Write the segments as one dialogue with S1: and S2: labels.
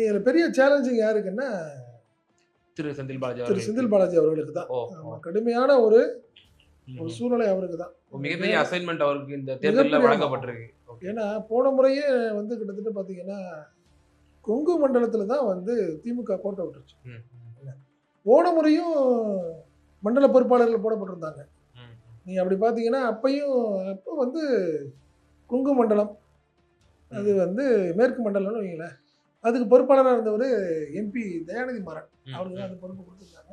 S1: இதுல பெரிய சேலஞ்சிங் யாருக்குன்னா
S2: திரு செந்தில் பாலாஜி
S1: திரு செந்தில் பாலாஜி அவர்களுக்கு தான். கடுமையான ஒரு ஒரு. சூழ்நிலை அவருக்கு தான்.
S2: மிகப்பெரிய அசைன்மெண்ட் அவருக்கு இந்த தேர்தலில் வழங்கப்பட்டிருக்கு.
S1: ஏன்னா போன முறையே வந்து கிட்டத்தட்ட பார்த்தீங்கன்னா கொங்கு மண்டலத்தில் தான் வந்து திமுக கோட்டை விட்டுருச்சு. போன முறையும் மண்டல பொறுப்பாளர்கள் போடப்பட்டிருந்தாங்க. நீங்கள் அப்படி பார்த்தீங்கன்னா அப்பையும் அப்போ வந்து கொங்கு மண்டலம் அது வந்து மேற்கு மண்டலம்னு வைங்களேன். அதுக்கு பொறுப்பாளராக இருந்தவர் எம்பி தயாநிதி மாறன். அவருக்கு தான் அந்த பொறுப்பு கொடுத்துருந்தாங்க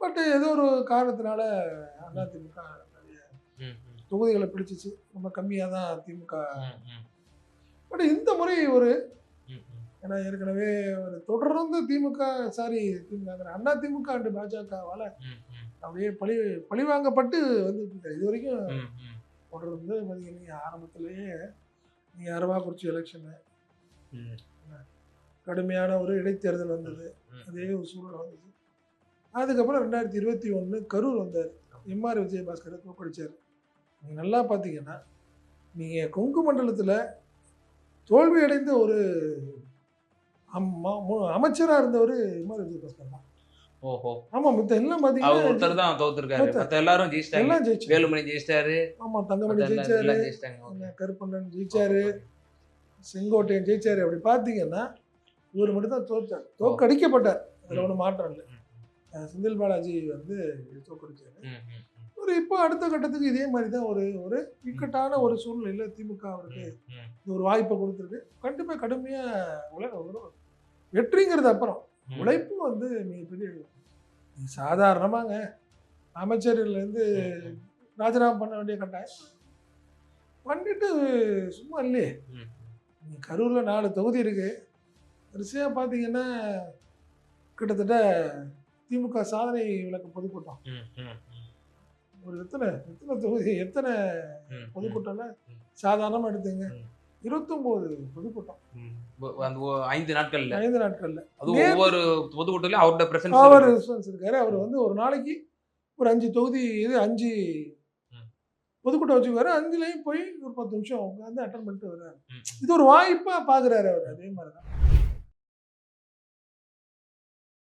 S1: பட் ஏதோ ஒரு காரணத்தினால அதிமுக நிறைய
S2: ம், ம்,
S1: தொகுதிகளை பிடிச்சிச்சு. ரொம்ப கம்மியாக தான் திமுக.
S2: ம், ம்,
S1: பட் இந்த முறை ஒரு. ஏன்னா ஏற்கனவே ஒரு தொடர்ந்து திமுக sorry DMK Anna DMK and பாஜகவால்
S2: ம், ம்,
S1: அப்படியே பழி பழிவாங்கப்பட்டு வந்துட்டு இருக்காரு. இது வரைக்கும்
S2: ம், ம்,
S1: தொடர்ந்து பார்த்தீங்கன்னா ஆரம்பத்திலேயே நீங்கள் அரவாக்குறிச்சி எலெக்ஷனு
S2: ம்,
S1: கடுமையான ஒரு இடைத்தேர்தல் வந்தது. அதே ஒரு சூழல் வந்தது. அதுக்கப்புறம் ரெண்டாயிரத்தி இருபத்தி ஒன்று கரூர் வந்தார். எம்ஆர் விஜயபாஸ்கரை தோக்கடிச்சார் நீங்கள் நல்லா பார்த்தீங்கன்னா நீங்கள் கொங்கு மண்டலத்தில் தோல்வி அடைந்த ஒரு அமைச்சராக இருந்தவர் எம்ஆர் விஜயபாஸ்கர் தான்.
S2: ஓஹோ.
S1: ஆமாம் மித்த எல்லாம்
S2: அவர்
S1: பார்த்தீங்கன்னா
S2: ஒருத்தர் தான் தோத்துருக்காரு.
S1: தோத்தாரு.
S2: மத்த எல்லாரும் ஜெயிச்சிட்டாங்க.
S1: எல்லாம் ஜெயிச்சாரு
S2: வேலுமணி ஜெயிச்சிட்டாரு.
S1: ஆமாம் தங்கமணி ஜெயிச்சாரு. கருப்பண்ணன் ஜெயிச்சாரு. செங்கோட்டையன் ஜெயிச்சாரு அப்படி பார்த்தீங்கன்னா இவர் மட்டும் தான் தோற்றார். தோக்கடிக்கப்பட்டார் அதில் ஒன்றும் மாற்றம் இல்லை. செந்தில் பாலாஜி வந்து தோக்கடிச்சாரு ஒரு இப்போ அடுத்த கட்டத்துக்கு இதே மாதிரி தான் ஒரு ஒரு இக்கட்டான ஒரு சூழ்நிலையில் திமுக அவருக்கு ஒரு வாய்ப்பை கொடுத்துருக்கு. கண்டிப்பாக கடுமையாக. வெற்றிங்கிறது அப்புறம். உழைப்பும் வந்து மிகப்பெரிய சாதாரணமாங்க. அமைச்சர்லேருந்து ராஜினாமா பண்ண வேண்டிய கட்டாயம். பண்ணிட்டு சும்மா இல்லையே. கரூரில் நாலு தொகுதி இருக்கு. வரிசையாக பார்த்தீங்கன்னா கிட்டத்தட்ட திமுக சாதனை விளக்க பொதுக்கூட்டம். ஒரு எத்தனை எத்தனை தொகுதி எத்தனை பொதுக்கூட்டம்னா. சாதாரணமாக எடுத்துங்க. இருபத்தொம்போது பொதுக்கூட்டம்.
S2: ஐந்து நாட்கள்ல.
S1: ஐந்து நாட்களில்.
S2: அது ஒவ்வொரு பொதுக்கூட்டத்திலும் அவரோட பிரசன்ஸ்
S1: அவர் இருக்காரு. அவர் வந்து ஒரு நாளைக்கு ஒரு அஞ்சு தொகுதி இது அஞ்சு. பொதுக்கூட்டம் வச்சுக்குவாரு. அஞ்சுலேயும் போய் ஒரு பத்து நிமிஷம் உட்காந்து அட்டன் பண்ணிட்டு வர்றாரு. இது ஒரு வாய்ப்பாக பார்க்குறாரு அவர். அதே மாதிரி தான்